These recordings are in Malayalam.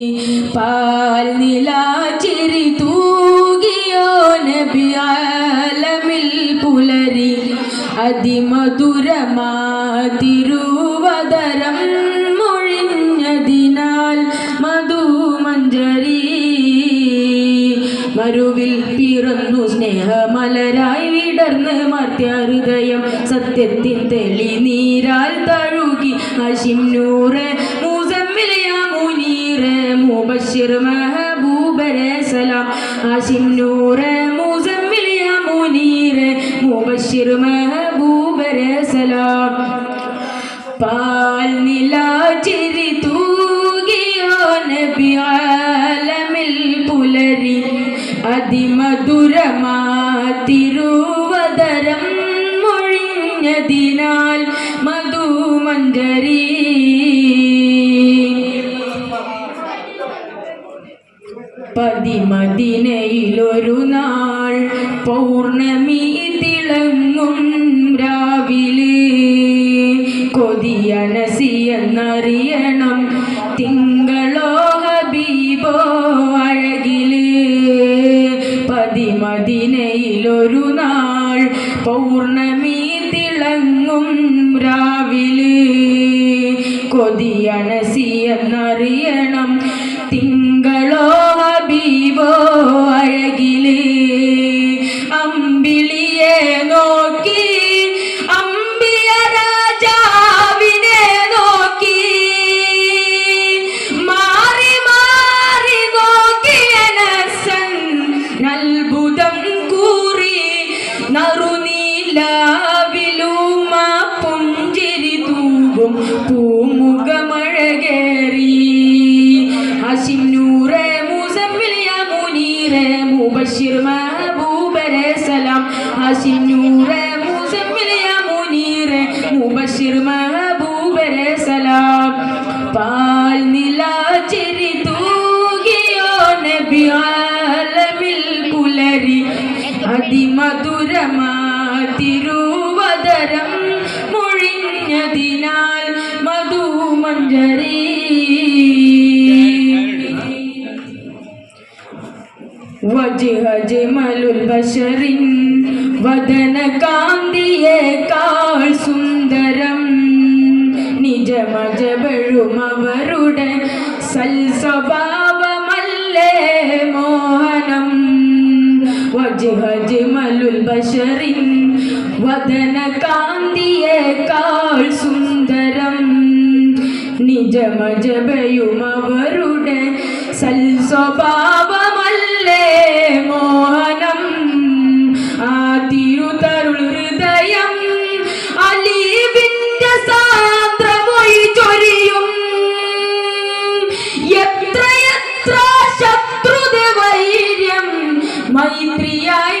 പാൽ നിലാചിരി തൂകിയോ നബിയാലമിൽ പുലരി അതിമധുരമാ തിരുവതരം മൊഴിഞ്ഞതിനാൽ മധുമഞ്ജരി. മരുവിൽ പിറന്നു സ്നേഹമലരായി വിടർന്ന് മർത്യഹൃദയം സത്യത്തിൻ തെളി നീരാൽ തഴുകി അശിം നൂറ് മുബഷിർ മെഹബൂബരെ സലാം ഹഷിം നൂറ് മൂസമ്മിലയ മുനീറ് മുബഷിർ മെഹബൂബരെ സലാം പാൽ നിലാചിരി തൂകിയോ നബി ആലമിൽ പുലരി അതിമധുരമാ മൊഴിഞ്ഞതിനാൽ മധുമഞ്ജരി പതിമദിനയിലൊരു നാൾ പൗർണമി തിളങ്ങും രാവിലെ. കൊതിയനസി എന്നറിയണം തിങ്കളോ ഹബീബോ അഴകിലെ. പതിമദിനയിലൊരു നാൾ പൗർണമി തിളങ്ങും രാവിലെ. കൊതിയണസി എന്നറിയണം നറുനീലാവിലുമ പുഞ്ചിരി തൂകും പൂമുഖമഴകേറി. ഹഷിം നൂറെ മുസമ്മിലിയ മുനീറെ മുബഷിർ മഹബൂബരെ സലാം ഹഷിം നൂറെ മുസമ്മിലിയ മുനീറെ മുബഷിർ മഹബൂബരെ സലാം പാൽ നിലാചിരി തൂകിയോ നബി ആലമിൽ പുലരി അതിമധുരമാ തിരുവതരം മൊഴിഞ്ഞതിനാൽ മധുമഞ്ജരി. വജ്ഹജ്മലുൽ ബഷറിൻ വദന കാന്തിയേക്കാൾ സുന്ദരം. നിജമജബഴും അവരുടെ സൽസ്വഭാവമല്ലേ മോഹനം. വജിഹജിമലുൽ ബശറിൻ വദന കാന്തിയേക്കാൾ സുന്ദരം. നിജമജബയും അവരുടെ സൽസ്വഭാവമല്ലേ മോഹനം? ആ തിരുതരുൾ ഹൃദയം അലീബിന്റെ സാന്ദ്രമൊഴി ചൊരിയും. എത്രയെത്ര എത്ര ശത്രുത വൈര്യം മൈത്രിയായി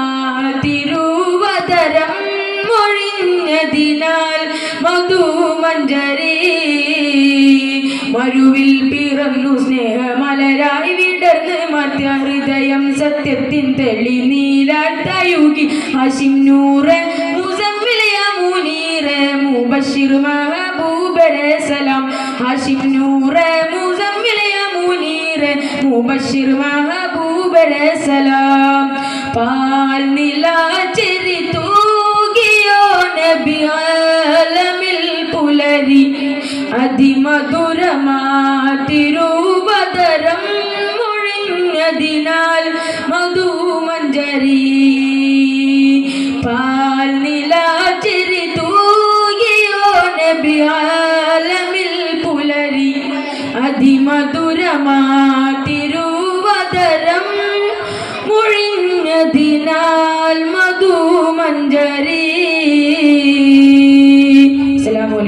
മൊഴിഞ്ഞതിനാൽ മധുമഞ്ജരി. മരുവിൽ പിറന്നു സ്നേഹമലരായി വിടർന്ന് മധ്യഹൃദയം സത്യത്തിൻ തെളി നീലാട്ടയുകി തയുകി അശിന്നൂറ് ൂറ് മുനീറെ മുബഷിർ മഹബൂബരെ സലാം. നൂറെ മഹബൂബരെ പാൽ നിലാചിരി അതിമധുരമാ മുഴിഞ്ഞതിനാൽ മധുമഞ്ജരി പാൽ നിലാചിരി തൂകിയോ നബി പുലരി അതിമധുരമാ തിരുവതരം മൊഴിഞ്ഞതിനാൽ മധുമഞ്ജരി